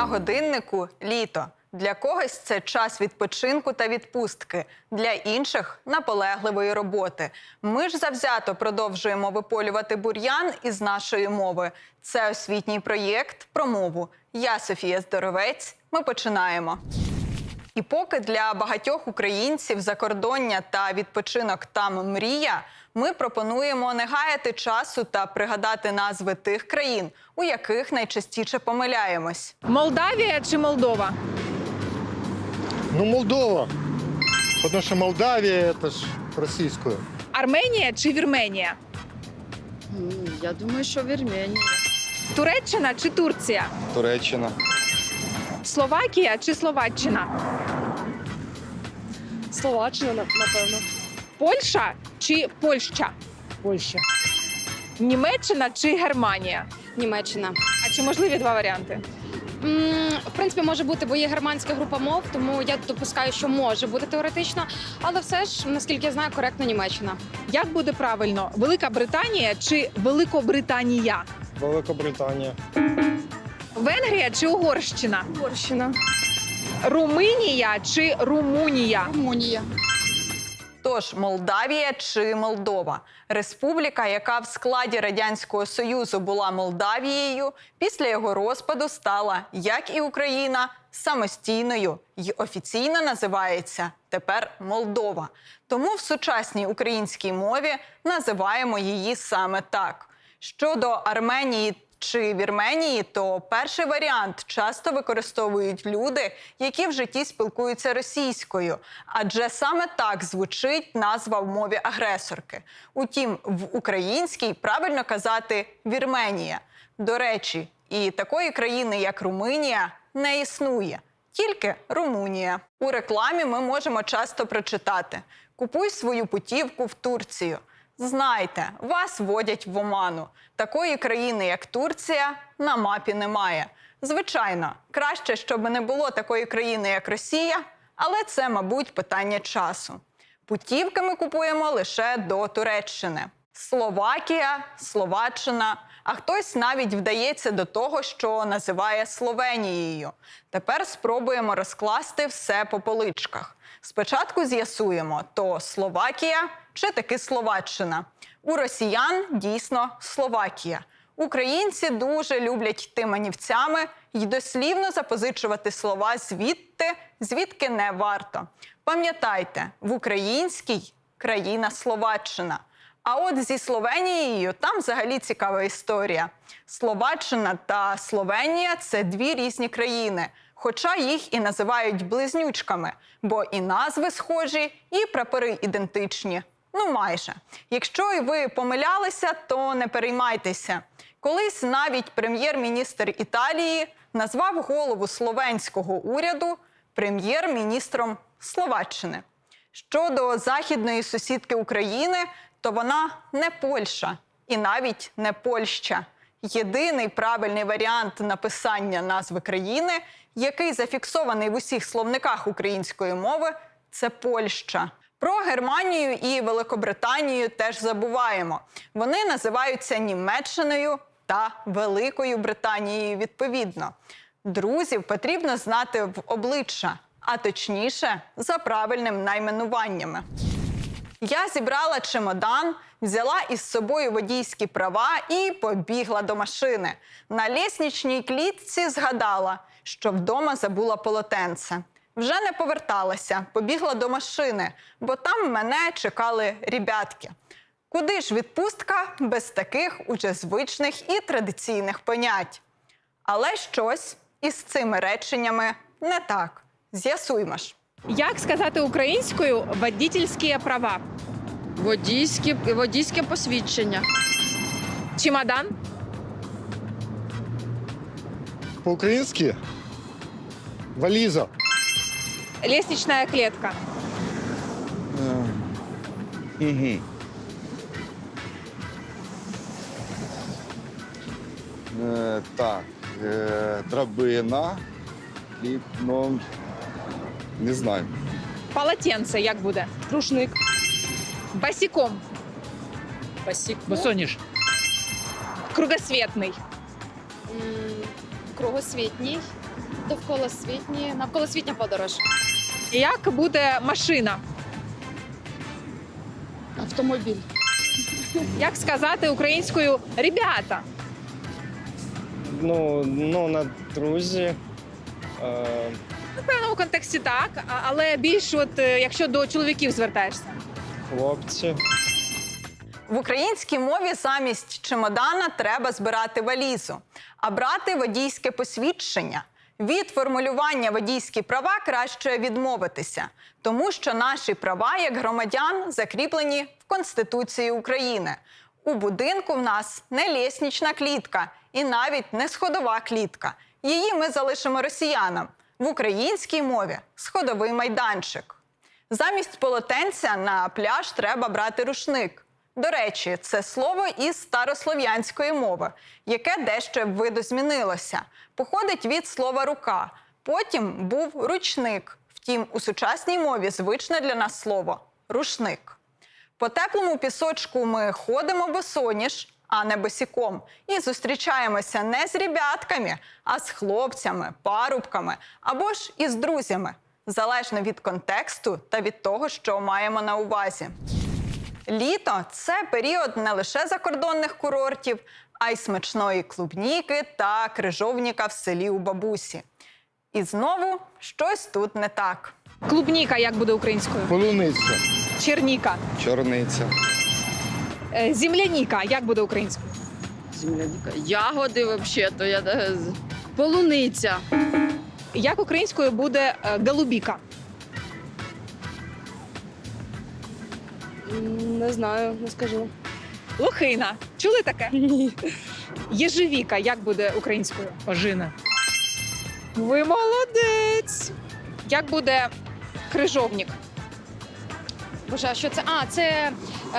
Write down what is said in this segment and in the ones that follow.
на годиннику літо. Для когось це час відпочинку та відпустки, для інших наполегливої роботи. Ми ж завзято продовжуємо виполювати бур'ян із нашої мови. Це освітній проєкт про мову. Я Софія Здоровець. Ми починаємо. І поки для багатьох українців закордоння та відпочинок там мрія, ми пропонуємо не гаяти часу та пригадати назви тих країн, у яких найчастіше помиляємось. Молдавія чи Молдова? Ну, Молдова. Потому что Молдавия это ж российскую. Арменія чи Вірменія? Я думаю, що Вірменія. Туреччина чи Турція? Туреччина. Словакія чи Словаччина? Словаччина, напевно. Польща чи Польща? Польща. Німеччина чи Германія? Німеччина. А чи можливі два варіанти? М, В принципі, може бути, бо є германська група мов, тому я допускаю, що може бути теоретично, але все ж, наскільки я знаю, коректно Німеччина. Як буде правильно? Велика Британія чи Великобританія? Великобритания. Венгрія чи Угорщина? Угорщина. Румунія чи Румунія? Румунія. Тож Молдавія чи Молдова республіка, яка в складі радянського союзу була Молдавією, після його розпаду стала, як і Україна, самостійною і офіційно називається тепер Молдова. Тому в сучасній українській мові називаємо її саме так. Щодо Арменії чи Вірменії, то перший варіант часто використовують люди, які в житті спілкуються російською, адже саме так звучить назва в мові агресорки. Утім, в українській правильно казати Вірменія. До речі, і такої країни, як Румунія, не існує. Тільки Румунія. У рекламі ми можемо часто прочитати: Купуй свою путівку в Турцію. Знайте, вас водять в оману. Такої країни, як Турція, на мапі немає. Звичайно, краще, щоб не було такої країни, як Росія, але це, мабуть, питання часу. Путівки ми купуємо лише до Туреччини. Словакія, Словаччина, а хтось навіть вдається до того, що називає Словенією. Тепер спробуємо розкласти все по поличках. Спочатку з'ясуємо, то Словакія чи таки Словаччина. У росіян дійсно Словакія. Українці дуже люблять йти манівцями і дослівно запозичувати слова звідти, звідки не варто. Пам'ятайте, в українській країна Словаччина. А от зі Словенією там взагалі цікава історія. Словаччина та Словенія це дві різні країни, хоча їх і називають близнючками, бо і назви схожі, і прапори ідентичні. Ну, майже. Якщо і ви помилялися, то не переймайтеся. Колись навіть прем'єр-міністр Італії назвав голову словенського уряду прем'єр-міністром Словаччини. Щодо західної сусідки України, то вона не Польща і навіть не Польща. Єдиний правильний варіант написання назви країни, який зафіксований в усіх словниках української мови, це Польща. Про Германію і Великобританію теж забуваємо. Вони називаються Німеччиною та Великою Британією відповідно. Друзів потрібно знати в обличчя, а точніше за правильним найменуваннями. Я зібрала чемодан, взяла із собою водійські права і побігла до машини. На лісничній клітці згадала, що вдома забула полотенце. Вже не поверталася, побігла до машини, бо там мене чекали ребятки. Куди ж відпустка без таких уже звичних і традиційних понять? Але щось із цими реченнями не так. З'ясуймо ж. Як сказати українською водительські права? Водійське, водійське посвідчення. Чемодан, По-украински вализа. лестничная клетка, Угу. Е, так, е, драбина, ну, не знаю. полотенце. Як буде? Рушник. Босиком, Пасік. Босоніж. кругосветний, М, Кругосвітній. Довколосвітні, навколосвітня подорож. Як буде машина? Автомобіль. Як сказати українською ребята? Ну, ну на друзі. Е, Ну, в певному контексті так, а- але більш, от е, якщо до чоловіків звертаєшся. Хлопці. В українській мові замість чемодана треба збирати валізу, а брати водійське посвідчення. Від формулювання водійські права краще відмовитися, тому що наші права як громадян закріплені в Конституції України. У будинку в нас не ліснічна клітка і навіть не сходова клітка. Її ми залишимо росіянам. В українській мові сходовий майданчик. Замість полотенця на пляж треба брати рушник. До речі, це слово із старослов'янської мови, яке дещо видозмінилося. Походить від слова рука. Потім був ручник. Втім, у сучасній мові звичне для нас слово рушник. По теплому пісочку ми ходимо босоніж, а не босіком, і зустрічаємося не з ребятками, а з хлопцями, парубками або ж із друзями, залежно від контексту та від того, що маємо на увазі. Літо це період не лише закордонних курортів, а й смачної клубніки та крижовніка в селі у бабусі. І знову щось тут не так. Клубніка як буде українською? Полуниця. Черніка. Чорниця. Е, Земляніка як буде українською? Земляніка. Ягоди взагалі, то я з- полуниця. Як українською буде е, голубіка? М, Не знаю, не скажу. Лохина. Чули таке? Ні. Єжевіка як буде українською? Ожина. Ви молодець. Як буде крижовник? Боже, а що це? А, це е,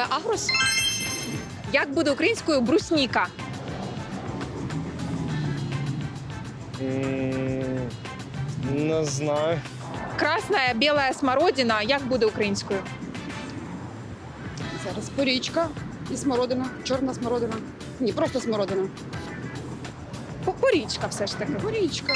агрус? Як буде українською брусніка? М, Не знаю. Красна біла смородина як буде українською? Зараз порічка і смородина, чорна смородина. Ні, просто смородина. Порічка все ж таки. Порічка.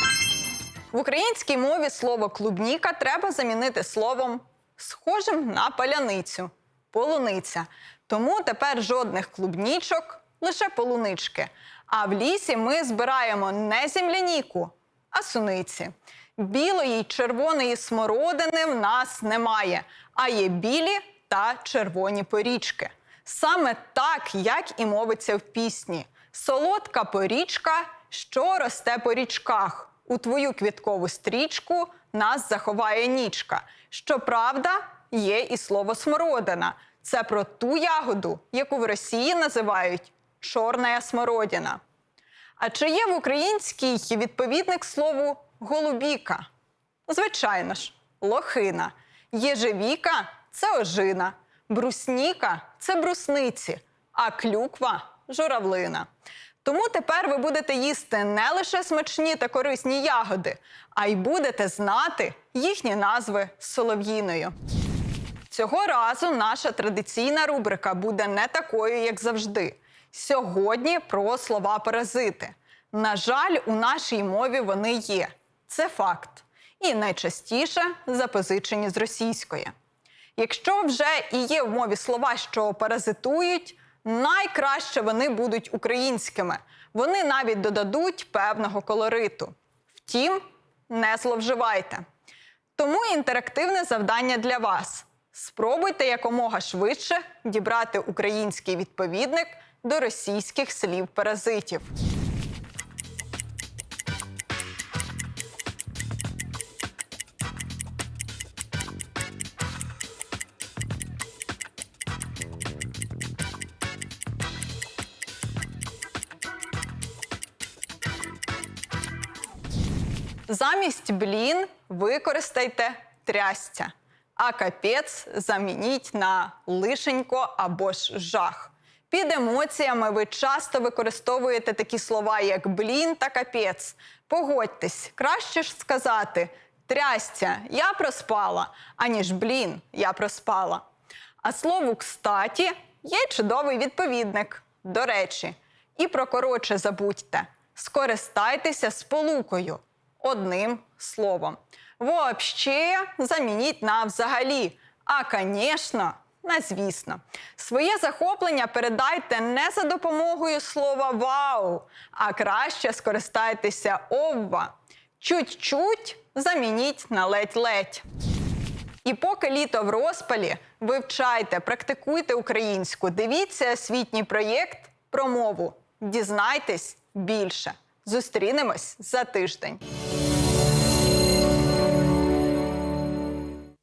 В українській мові слово клубніка треба замінити словом схожим на паляницю полуниця. Тому тепер жодних клубнічок, лише полунички. А в лісі ми збираємо не земляніку, а суниці. Білої червоної смородини в нас немає, а є білі та червоні порічки. Саме так, як і мовиться в пісні: солодка порічка, що росте по річках. У твою квіткову стрічку нас заховає нічка. Щоправда, є і слово смородина. Це про ту ягоду, яку в Росії називають чорна смородина. А чи є в українській відповідник слову голубіка? Звичайно ж, лохина. Єжевіка це ожина, брусніка це брусниці, а клюква журавлина. Тому тепер ви будете їсти не лише смачні та корисні ягоди, а й будете знати їхні назви солов'їною. Цього разу наша традиційна рубрика буде не такою, як завжди. Сьогодні про слова паразити. На жаль, у нашій мові вони є. Це факт. І найчастіше запозичені з російської. Якщо вже і є в мові слова, що паразитують, найкраще вони будуть українськими. Вони навіть додадуть певного колориту. Втім, не зловживайте. Тому інтерактивне завдання для вас. Спробуйте якомога швидше дібрати український відповідник до російських слів паразитів. Замість блін використайте трястя, а капець замініть на лишенько або ж жах. Під емоціями ви часто використовуєте такі слова, як блін та капець. Погодьтесь, краще ж сказати трястя, я проспала, аніж блін, я проспала. А слову кстаті є чудовий відповідник. До речі, і про коротше забудьте. Скористайтеся сполукою. Одним словом. Вообще замініть на взагалі. А, звісно, на звісно. Своє захоплення передайте не за допомогою слова вау, а краще скористайтеся обва. Чуть-чуть замініть на ледь-ледь. І поки літо в розпалі, вивчайте, практикуйте українську, дивіться освітній проєкт про мову. Дізнайтесь більше. Зустрінемось за тиждень.